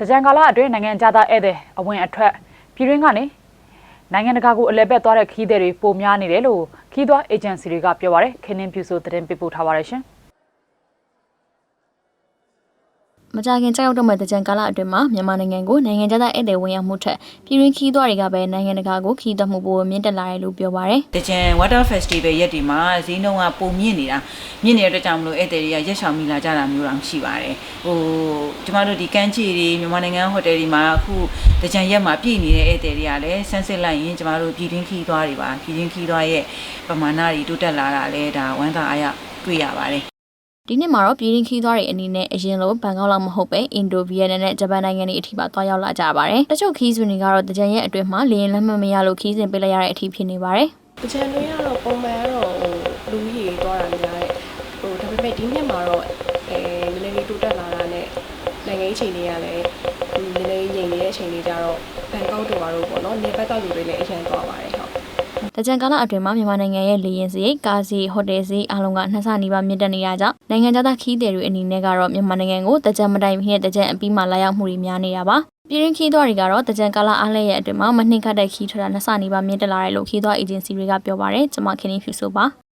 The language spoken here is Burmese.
တကြံကာလအတွင်းနိုင်ငံခြားသားဧည့်သည်အဝင်အထွက်ပြည်တွင်းကနေနိုင်ငံတကာကိုအလဲပတ်သွားတဲ့ခီးသည်တွေပိုများနေတယ်လို့ခီးသွားအေဂျင်စီတွေကပြောပါရယ်ခင်းနှင်းပြူဆိုသတင်းပေးပို့ထားပါရရှင်မကြခင်ကြောက်ရောက်တော့မဲ့တကြံကာလအတွင်းမှာမြန်မာနိုင်ငံကိုနိုင်ငံခြားသားဧည့်သည်ဝင်ရောက်မှုထက်ပြည်တွင်းခီးသွားတွေကပဲနိုင်ငံတကာကိုခီးသွားမှုပိုမြင့်တက်လာတယ်လို့ပြောပါရယ်တကြံ Water Festival ရက်ဒီမှာဈေးနှုန်းကပုံမြင့်နေတာမြင့်နေတဲ့အတွက်ကြောင့်မလို့ဧည့်သည်တွေကရက်ရှောင်မိလာကြတာမျိုးတောင်ရှိပါတယ်ဟို ကျမတို့ဒီကမ်းခြေတွေမြန်မာနိုင်ငံဟိုတယ်တွေမှာအခုတကြံရက်မှာပြည့်နေတဲ့ဧည့်သည်တွေကလည်းဆန်းစစ်လိုက်ရင်ကျမတို့ပြည်တွင်းခီးသွားတွေပါပြည်တွင်းခီးသွားရဲ့ပမာဏတွေတိုးတက်လာတာလည်းဒါဝမ်းသာအားရတွေ့ရပါတယ်ဒီနှစ်မှာတော့ပြည်ရင်းခီးသွားတွေအနေနဲ့အရင်လိုဘန်ကောက်လောက်မဟုတ်ပဲအင်ဒိုဗီယက်နမ်နဲ့ဂျပန်နိုင်ငံတွေအထိပါသွားရောက်လာကြပါတယ်။တချို့ခီးစဉ်တွေကတော့တကြံရဲ့အတွင်းမှာလေရင်လက်မှတ်မရလို့ခီးစဉ်ပေးလိုက်ရတဲ့အထိဖြစ်နေပါတယ်။ကြံတွေကတော့ပုံမှန်ကတော့ဟိုလူကြီးတွေသွားတာများတယ်။ဟိုဒါပေမဲ့ဒီနှစ်မှာတော့အဲနည်းနည်းလေးတိုးတက်လာတာနဲ့နိုင်ငံရေး ချိန်တွေကလည်းနည်းနည်းငြိမ်နေတဲ့အချိန်တွေကြတော့ဘန်ကောက်တို့ဘာလို့ပေါ့နော်နေပတ်သက်လူတွေလည်းအရင်သွားပါတယ်ဟုတ်။တကြံကာလအတွင်းမှာမြန်မာနိုင်ငံရဲ့လေရင်စရိတ်ကားစရိတ်ဟိုတယ်စရိတ်အားလုံးကနှစ်ဆနီးပါးမြင့်တက်နေတာကြောင့်နိုင်ငံခြားသားခီးသည်တွေအနေနဲ့ကတော့မြန်မာနိုင်ငံကိုတကြံမတိုင်ခင်တကြံအပြီးမှလာရောက်မှုတွေများနေတာပါ။ပြည်ရင်းခီးသွားတွေကတော့တကြံကာလအားလရဲ့အတွင်းမှာမနှိမ့်ခတ်တဲ့ခီးထွက်တာနှစ်ဆနီးပါးမြင့်တက်လာတယ်လို့ခီးသွားအေဂျင်စီတွေကပြောပါရယ်။ကျွန်မခင်င်းဖြူဆိုပါ။